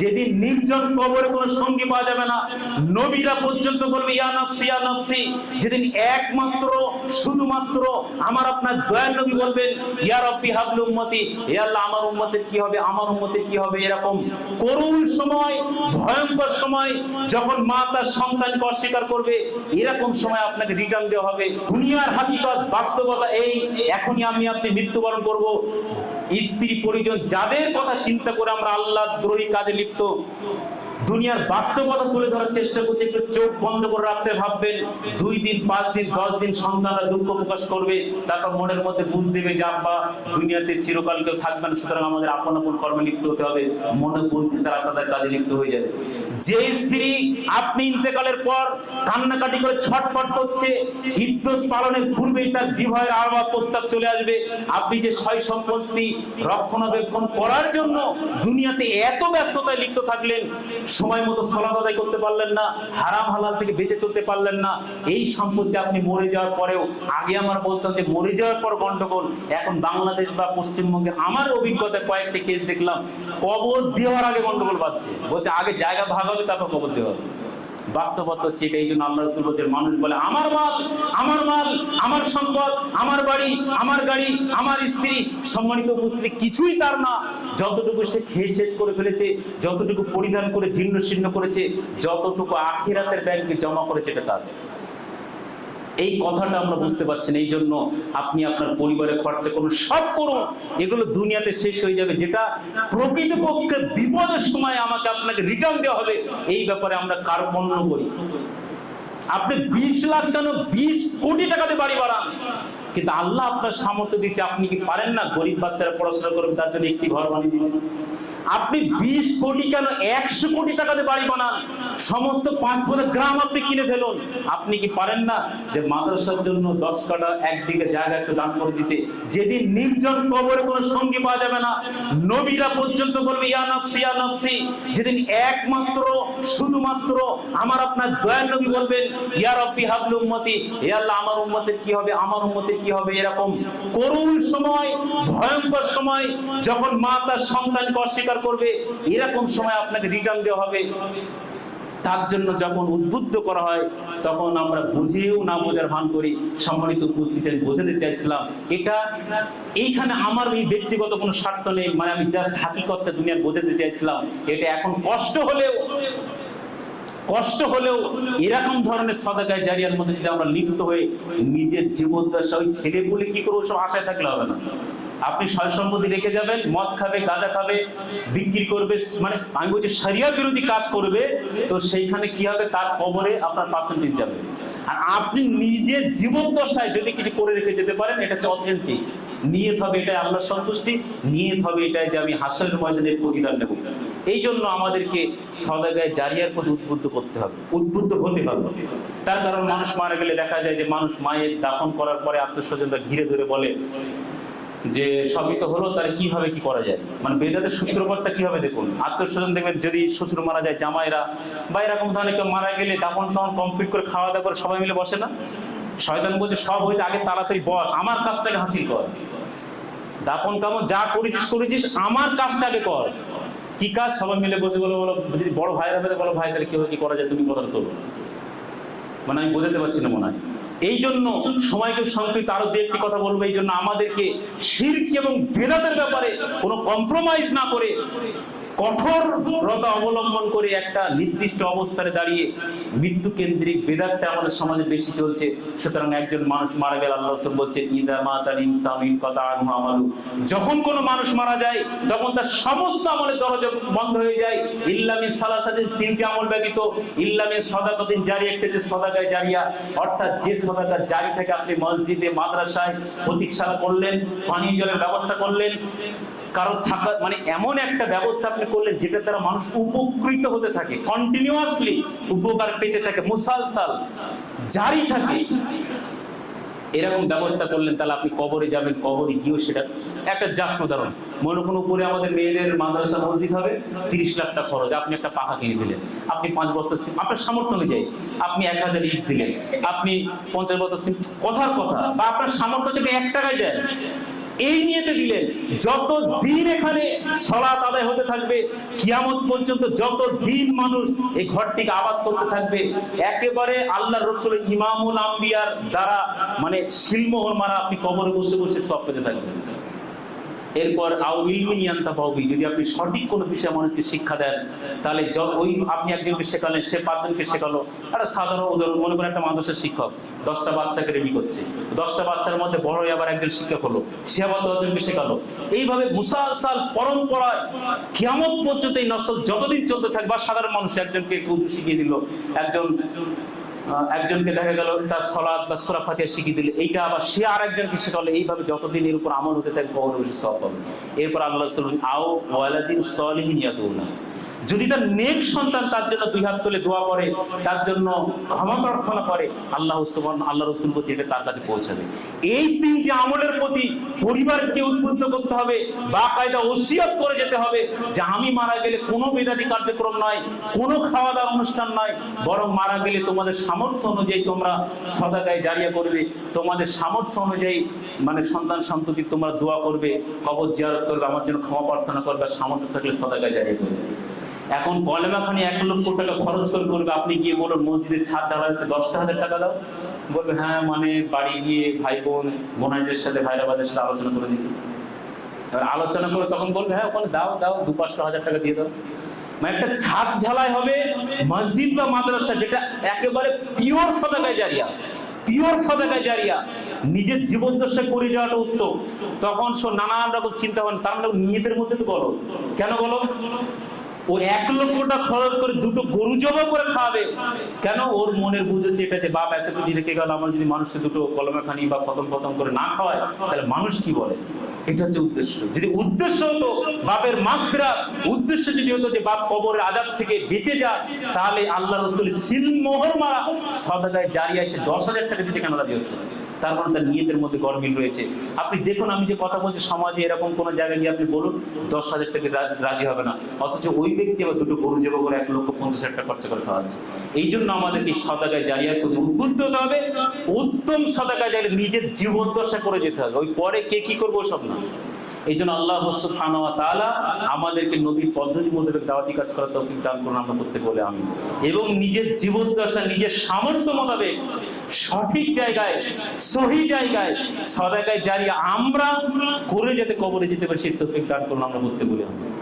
যেদিন নির্জন কবরে কোনো সঙ্গী পাওয়া যাবে না, নবীরা পর্যন্ত বলবে, ইয়া নফসি ইয়া নফসি। যেদিন একমাত্র, শুধুমাত্র আমার আপনার দয়াল নবী বলবেন, ইয়া রব্বি হাবলু উম্মতি। হে আল্লাহ, আমার উম্মতের কি হবে? আমার উম্মতের কি হবে? এরকম করুণ সময়, ভয়ঙ্কর সময়, যখন মা তার সন্তানকে অস্বীকার করবে, এরকম সময় আপনাকে রিটার্ন দেওয়া হবে। দুনিয়ার হাকিকত, বাস্তবতা এই। এখনই আমি আপনি মৃত্যুবরণ করব। স্ত্রী পরিজন যাদের কথা চিন্তা করে আমরা আল্লাহ দ্রোহী কাজে লিপ্ত লিপ্ত দুনিয়ার বাস্তবতা তুলে ধরার চেষ্টা করছে, একটু চোখ বন্ধ করে রাখতে ভাববেন। দুই দিন, পাঁচ দিন, দশ দিন সন্তানরা দুঃখ প্রকাশ করবে, তারপর মনের মধ্যে বুঝ দেবে যে, আব্বা, দুনিয়াতে চিরকাল কেউ থাকবে না, সুতরাং আমাদের আপন আপন কর্মে লিপ্ত হতে হবে। মনে বলতে তারা তাদের কাজে লিপ্ত হয়ে যাবে। যে স্ত্রী আপনি ইন্তেকালের পর কান্নাকাটি করে ছটফট করছে ইদ্যত পালনের পূর্বেই তার বিবাহের আহ্বান প্রস্তাব চলে আসবে। আপনি যে সয় সম্পত্তি রক্ষণাবেক্ষণ করার জন্য দুনিয়াতে এত ব্যস্ততায় লিপ্ত থাকলেন সময় মতো সলাদ আদায় করতে পারলেন না, হারাম হালাল থেকে বেঁচে চলতে পারলেন না। এই সম্পত্তি আপনি মরে যাওয়ার পরেও, আগে আমার বলতাম যে মরে যাওয়ার পর গন্ডগোল, এখন বাংলাদেশ বা পশ্চিমবঙ্গে আমার অভিজ্ঞতা কয়েকটি কেস দেখলাম, কবর দেওয়ার আগে গন্ডগোল পাচ্ছে বলছে আগে জায়গা ভাগ হবে, তারপর কবর দেওয়া হবে। বাস্তবতা হচ্ছে এটা এই জন্য আল্লাহ রসুল বলছেন, মানুষ বলে, আমার মাল আমার মাল, আমার সম্পদ, আমার বাড়ি, আমার গাড়ি, আমার স্ত্রী। সম্মানিত উপস্থিতি, কিছুই তার না। যতটুকু সে খেয়ে শেষ করে ফেলেছে, যতটুকু পরিধান করে জীর্ণ শীর্ণ করেছে, যতটুকু আখিরাতের ব্যাংকে জমা করেছে, এটা তার। এই কথাটা আমরা বুঝতে পারছেন এই জন্য আপনি আপনার পরিবারে খরচা করুন, সব করুন। এগুলো দুনিয়াতে শেষ হয়ে যাবে। যেটা প্রকৃতপক্ষে বিপদের সময় আমাকে আপনাকে রিটার্ন দেওয়া হবে, এই ব্যাপারে আমরা কার্পণ্য করি আপনি বিশ লাখ কেন বিশ কোটি টাকাতে বাড়ি বাড়ান কিন্তু আল্লাহ আপনার সামর্থ্য দিচ্ছে, আপনি কি পারেন না? গরিব বাচ্চারা পড়াশোনা করবে, তার জন্য একটি ঘর বানিয়ে দিলেন আপনি বিশ কোটি কেন একশো কোটি টাকাতে বাড়ি বানান? সমস্ত পাঁচ বছর গ্রাম আপনি কিনে ফেলুন। আপনি কি পারেন না যে মাদ্রাসার জন্য দশ কাটা একদিকে জায়গা একটু দান করে দিতে? যেদিন নির্জন কবরে কোনো সঙ্গী পাওয়া যাবে না। নবীরা পর্যন্ত বলবে, ইয়া নফসি ইয়া নফসি। যেদিন একমাত্র, শুধুমাত্র আমার আপনার দয়াল নবী বলবেন, ইয়া রব্বি হাবলু উম্মতি। হে আল্লাহ, আমার উম্মতের কি হবে? আমার উম্মতের কি হবে এরকম? করুণ সময়, ভয়ঙ্কর সময়, যখন মা তার সন্তানকে অস্বীকার করবে, এরকম সময় আপনাকে রিটার্ন দেওয়া হবে। তার জন্য যখন উদ্বুদ্ধ করা হয়, তখন আমরা বুঝেও না বোঝার ভান করি। সম্মানিত উপস্থিতি, আমি বোঝাতে চাইছিলাম। এটা এইখানে আমার এই ব্যক্তিগত কোনো স্বার্থ নেই। মানে আমি জাস্ট হাকিকতটা দুনিয়ার বোঝাতে চাইছিলাম। এটা এখন কষ্ট হলেও কষ্ট হলেও এরকম ধরনের সদাকায় জারিয়ার মধ্যে যদি আমরা লিপ্ত হয়ে নিজের জীবনদশা ওই ছেলে বলে কি করব সব আশায় থাকলে হবে না। আপনি সয় সম্পত্তি রেখে যাবেন, মদ খাবে, গাঁজা খাবে, বিক্রি করবে মানে আমি বলছি সারিয়া বিরোধী কাজ করবে, তো সেইখানে কি হবে? তার কবরে আপনার পার্সেন্টেজ যাবে। আর আপনি নিজের জীবন দশায় যদি কিছু করে রেখে যেতে পারেন, এটা হচ্ছে অথেন্টিক নিয়ত হবে এটাই আল্লাহর সন্তুষ্টি নিয়ত হবে এটাই যে আমি হাসরের ময়দানের প্রতিদান নেব। এই জন্য আমাদেরকে সদাগায় জারিয়ার প্রতি উদ্বুদ্ধ করতে হবে, উদ্বুদ্ধ হতে হবে। তার কারণ মানুষ মারা গেলে দেখা যায় যে মানুষ মায়ের দাফন করার পরে আত্মস্বজনরা ঘিরে ধরে বলে যে সবই তো হলো, তাহলে কীভাবে কি করা যায়? মানে বেদাদের সূত্রপাতটা কীভাবে দেখুন? আত্মস্বজন দেখবেন যদি শ্বশুর মারা যায়, জামাইরা বা এরকম ধরনের কেউ মারা গেলে দাফন টাফন কমপ্লিট করে খাওয়া দাওয়া করে সবাই মিলে বসে না? শয়তান বলছে, সব হয়েছে, আগে তাড়াতাড়ি বস, আমার কাজটাকে হাসিল কর। দাপন কামন যা করেছিস করেছিস, আমার কাজটাকে কর। কি কাজ? সবাই মিলে বসে বলো বলো, যদি বড় ভাইরা পেলে বলো, ভাই, তাহলে কীভাবে কি করা যায়, তুমি কথাটা তোলো মানে আমি বোঝাতে পারছি না মনে হয়। এই জন্য সময়কে সংক্ষিপ্ত, আরও দু একটি কথা বলব এই জন্য আমাদেরকে শির্ক এবং বেদাতের ব্যাপারে কোনো কম্প্রোমাইজ না করে কঠোরতা অবলম্বন করে একটা নির্দিষ্ট অবস্থানে দাঁড়িয়ে মৃত্যু কেন্দ্রিক বেদাতটা আমাদের সমাজে বেশি চলছে। সুতরাং একজন মানুষ মারা গেল আল্লাহ রসুল বলছেন, ইদা মাতার ইনসামিন কথা আনহু আমালু যখন কোনো মানুষ মারা যায়, তখন তার সমস্ত আমলের দরজা বন্ধ হয়ে যায়। ইল্লামি সালাসাদিন তিনটি আমল ব্যতীত। ইল্লামি সদাকদিন জারি একটা যে সদাকায় জারিয়া। অর্থাৎ যে সদাকা জারি থেকে আপনি মসজিদে, মাদ্রাসায় প্রতীক্ষালা করলেন, পানীয় জলের ব্যবস্থা করলেন কারও থাকা মানে এমন একটা ব্যবস্থা আপনি করলেন যেটা দ্বারা মানুষ উপকৃত হতে থাকে কন্টিনিউয়াসলি উপকার পেতে থাকে, মুসালসাল জারি থাকে। এরকম ব্যবস্থা করলেন, তাহলে আপনি কবরে যাবেন, কবরে গিয়েও সেটা একটা জাস্ট উদাহরণ মনে কোনো উপরে আমাদের মেয়েদের মাদ্রাসা মসজিদ হবে, তিরিশ লাখ টাকা খরচ, আপনি একটা পাখা কিনে দিলেন। আপনি পাঁচ বস্তা সিম- আপনার সামর্থ্য অনুযায়ী আপনি এক হাজার ইট দিলেন, আপনি পঞ্চাশ বস্তা সিম- কথার কথা, বা আপনার সামর্থ্য হচ্ছে এক টাকায় দেন। এই নিয়েতে দিলেন যত দিন এখানে সলাত আদায় হতে থাকবে, কিয়ামত পর্যন্ত যত দিন মানুষ এই ঘরটিকে আবাদ করতে থাকবে, একেবারে আল্লাহ রসুল ইমামুল আম্বিয়ার দ্বারা মানে শিলমোহর মারা আপনি কবরে বসে বসে সব পেতে থাকবেন। এরপর আও ইলমিনিয়ান্তা পাবি যদি আপনি সঠিক কোনো বিষয়ে মানুষকে শিক্ষা দেন, তাহলে ওই আপনি একজনকে শেখালেন, সে পাঁচজনকে শেখালো। একটা সাধারণ উদাহরণ, মনে করেন একটা মাদ্রাসার শিক্ষক, দশটা বাচ্চাকে রেডি করছে। দশটা বাচ্চার মধ্যে বড় হয়ে আবার একজন শিক্ষক হলো, সে আবার দশজনকে শেখালো। এইভাবে মুসালসাল পরম্পরায় কিয়ামত পর্যন্ত এই নসল যতদিন চলতে থাকবে, সাধারণ মানুষ একজনকে উর্দু শিখিয়ে দিল, একজন একজনকে দেখা গেল তার সলাদ বা সোরা ফাতিয়া শিখিয়ে দিল। এইটা আবার সে আর একজনকে শেখালো, এইভাবে যতদিন এর উপর আমল হতে থাকবে কবর সফল এরপর আল্লাহ আও ওয়ালাদিন সলিহিন ইয়াদুনা। যদি তার নেক সন্তান তার জন্য দুই হাত তুলে দোয়া করে, তার জন্য ক্ষমা প্রার্থনা করে, আল্লাহ আল্লাহ রসুল বলছে এটা তার কাছে পৌঁছাবে। এই তিনটি আমলের প্রতি পরিবারকে উদ্বুদ্ধ করতে হবে বা কায়দা ওসিয়ত করে যেতে হবে, যে আমি মারা গেলে কোনো বেদাতি কার্যক্রম নয়, কোনো খাওয়া দাওয়ার অনুষ্ঠান নয়, বরং মারা গেলে তোমাদের সামর্থ্য অনুযায়ী তোমরা সদাকায় জারিয়া করবে, তোমাদের সামর্থ্য অনুযায়ী মানে সন্তান সন্ততি তোমরা দোয়া করবে, কবর জিয়ারত করবে, আমার জন্য ক্ষমা প্রার্থনা করবে সামর্থ্য থাকলে সদাকায় জারিয়া করবে। এখন কলেমাখানি এক লক্ষ টাকা খরচ করে করবে আপনি গিয়ে বলুন মসজিদের ছাদ ঢালা হচ্ছে দশটা হাজার টাকা দাও। বলবে হ্যাঁ মানে বাড়ি গিয়ে ভাই বোন, বোনাইদের সাথে ভাইরাবাদের সাথে আলোচনা করে দিই এবার আলোচনা করে তখন বলবে হ্যাঁ ওখানে দাও দাও, দু পাঁচশো হাজার টাকা দিয়ে দাও। মানে একটা ছাদ ঝালাই হবে মসজিদ বা মাদ্রাসা যেটা একেবারে পিওর সদাকায় জারিয়া, পিওর সদাকায় জারিয়া, নিজের জীবন দশা করে যাওয়াটা উত্তম। তখন সো নানান রকম চিন্তা ভাবনা, তার মানে নিজেদের মধ্যে তো বলো। কেন বলো? ও এক খরচ করে দুটো গরু করে কেন? ওর মনের বুঝেছে এটা যে বাপ রেখে গেল, আমার যদি মানুষকে দুটো কলমে খানি বা খতম খতম করে না খাওয়ায় তাহলে মানুষ কি বলে? এটা হচ্ছে উদ্দেশ্য। যদি উদ্দেশ্য হতো বাপের মাগ ফেরা উদ্দেশ্য যদি হতো যে বাপ কবরের আজাব থেকে বেঁচে যা তাহলে আল্লাহ রসুল সিল মোহর মারা সদাগায় জারিয়া এসে দশ হাজার টাকা দিতে কেন রাজি হচ্ছে? তার মানে তার নিয়তের মধ্যে গরমিল রয়েছে। আপনি দেখুন, আমি যে কথা বলছি, সমাজে এরকম কোনো জায়গায় গিয়ে আপনি বলুন, দশ হাজার টাকা রাজি হবে না। অথচ ওই ব্যক্তি আবার দুটো গরু যোগ করে এক লক্ষ পঞ্চাশ হাজার টাকা খরচা করে খাওয়া হচ্ছে এই জন্য আমাদেরকে সদাগায় জারিয়ার প্রতি উদ্বুদ্ধ হতে হবে। উত্তম সদাগায় জারি নিজের জীবন দশা করে যেতে হবে। ওই পরে কে কি করব সব না। এই জন্য আল্লাহ আমাদেরকে নবীর পদ্ধতি মোতাবেক দাওয়াতি কাজ করার তৌফিক দান করুন আমরা করতে বলে আমি এবং নিজের জীবদ্দশা নিজের সামর্থ্য মোতাবেক সঠিক জায়গায়, সহি জায়গায় সদাগায় জারি আমরা করে যেতে কবরে যেতে পারি, সেই তৌফিক দান করুন আমরা করতে বলে আমি